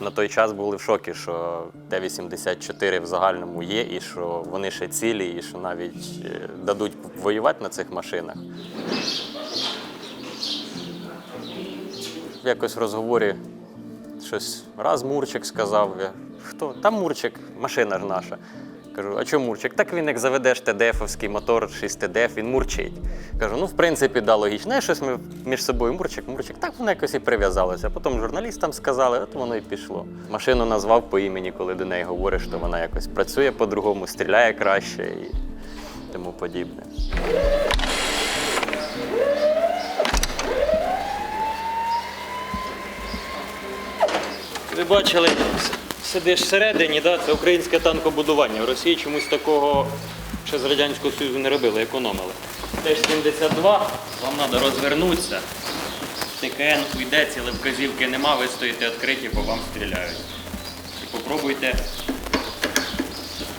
на той час були в шокі, що Т-84 в загальному є, і що вони ще цілі, і що навіть е, дадуть воювати на цих машинах. Якось в розговорі щось раз Мурчик сказав. Я, Хто? Та Мурчик, машина ж наша. Кажу, а чому Мурчик? Так він як заведеш ТДФовський мотор 6 ТДФ, він мурчить. Кажу, ну в принципі, да, логічно. Знаєш, щось ми між собою Мурчик, Мурчик, так воно якось і прив'язалося. Потім журналістам сказали, от воно і пішло. Машину назвав по імені, коли до неї говориш, що вона якось працює по-другому, стріляє краще і тому подібне. Ви бачили, сидиш всередині, да? це українське танкобудування. В Росії чомусь такого ще з Радянського Союзу не робили, економили. Теж 72, вам треба розвернутися. ТКН уйде, ціле вказівки нема, ви стоїте відкриті, по вам стріляють. І попробуйте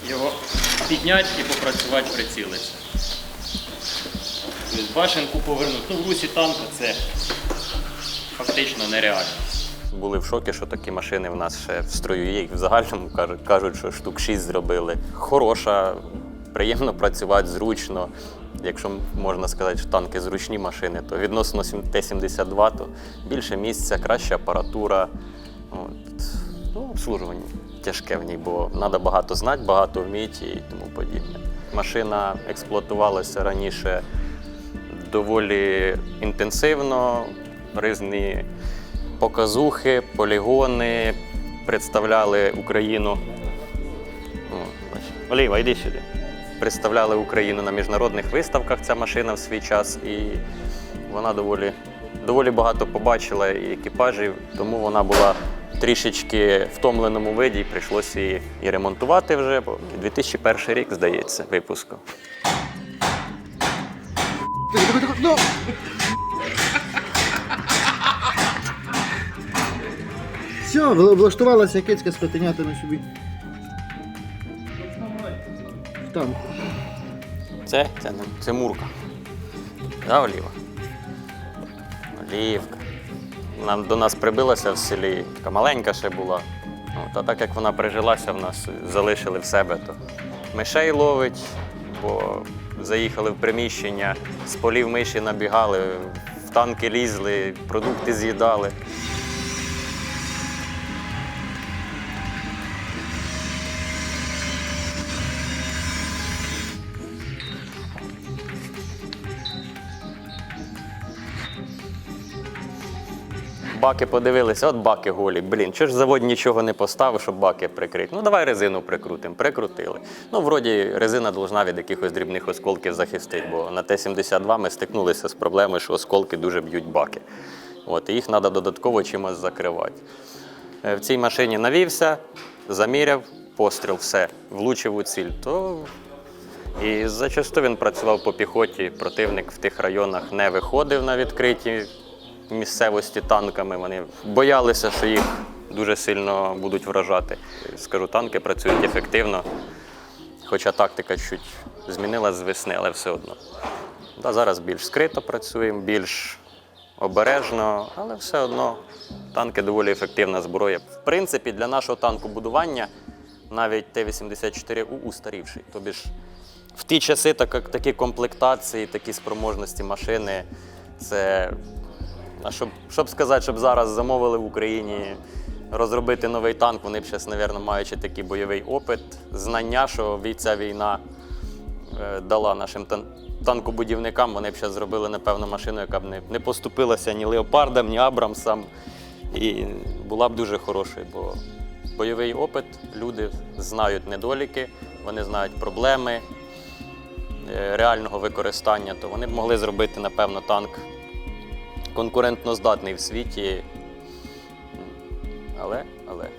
його підняти і попрацювати, прицілитися. Тобто башенку повернути. Ну, в русі танка це фактично нереально. Були в шокі, що такі машини в нас ще в строю є. В загальному кажуть, що штук 6 зробили. Хороша, приємно працювати, зручно. Якщо можна сказати, що танки зручні машини, то відносно Т-72, то більше місця, краща апаратура. От. Ну, обслужування тяжке в ній, бо треба багато знати, багато вміти і тому подібне. Машина експлуатувалася раніше доволі інтенсивно, різні показухи, полігони представляли Україну. Оліва, йди сюди. Представляли Україну на міжнародних виставках ця машина в свій час, і вона доволі, доволі багато побачила і екіпажів, тому вона була трішечки втомленому виді, і прийшлося її і ремонтувати вже, бо 2001 рік, здається, випуску. Все, влаштувалася кицька з котенятами собі. Танку. Це, це, це мурка. Да, Оліва? Олівка. Вона до нас прибилася в селі, така маленька ще була. От, а так як вона прижилася в нас, залишили в себе, то мишей ловить, бо заїхали в приміщення, з полів миші набігали, в танки лізли, продукти з'їдали. Баки подивилися, от баки голі. Блін, чи ж завод нічого не поставив, щоб баки прикрити? Ну давай резину прикрутимо. Прикрутили. Ну, вроді, резина должна від якихось дрібних осколків захистити, бо на Т-72 ми стикнулися з проблемою, що осколки дуже б'ють баки. От, і їх треба додатково чимось закривати. Е, В цій машині навівся, заміряв, постріл, все, влучив у ціль. То і зачасту він працював по піхоті. Противник в тих районах не виходив на відкриті місцевості танками. Вони боялися, що їх дуже сильно будуть вражати. Скажу, танки працюють ефективно, хоча тактика чуть змінилася з весни, але все одно. Да, зараз більш скрито працюємо, більш обережно, але все одно танки доволі ефективна зброя. В принципі, для нашого танкобудування навіть Т-84 у устарівший. Тобі ж в ті часи так, такі комплектації, такі спроможності машини. Це а щоб, щоб сказати, щоб зараз замовили в Україні розробити новий танк, вони б зараз, мабуть, маючи такий бойовий опит, знання, що ця війна е, дала нашим тан- танкобудівникам, вони б зараз зробили, напевно, машину, яка б не, не поступилася ні леопардам, ні Абрамсам. І була б дуже хорошою, бо бойовий опит, люди знають недоліки, вони знають проблеми е, реального використання, то вони б могли зробити, напевно, танк конкурентно здатний в світі. Але, але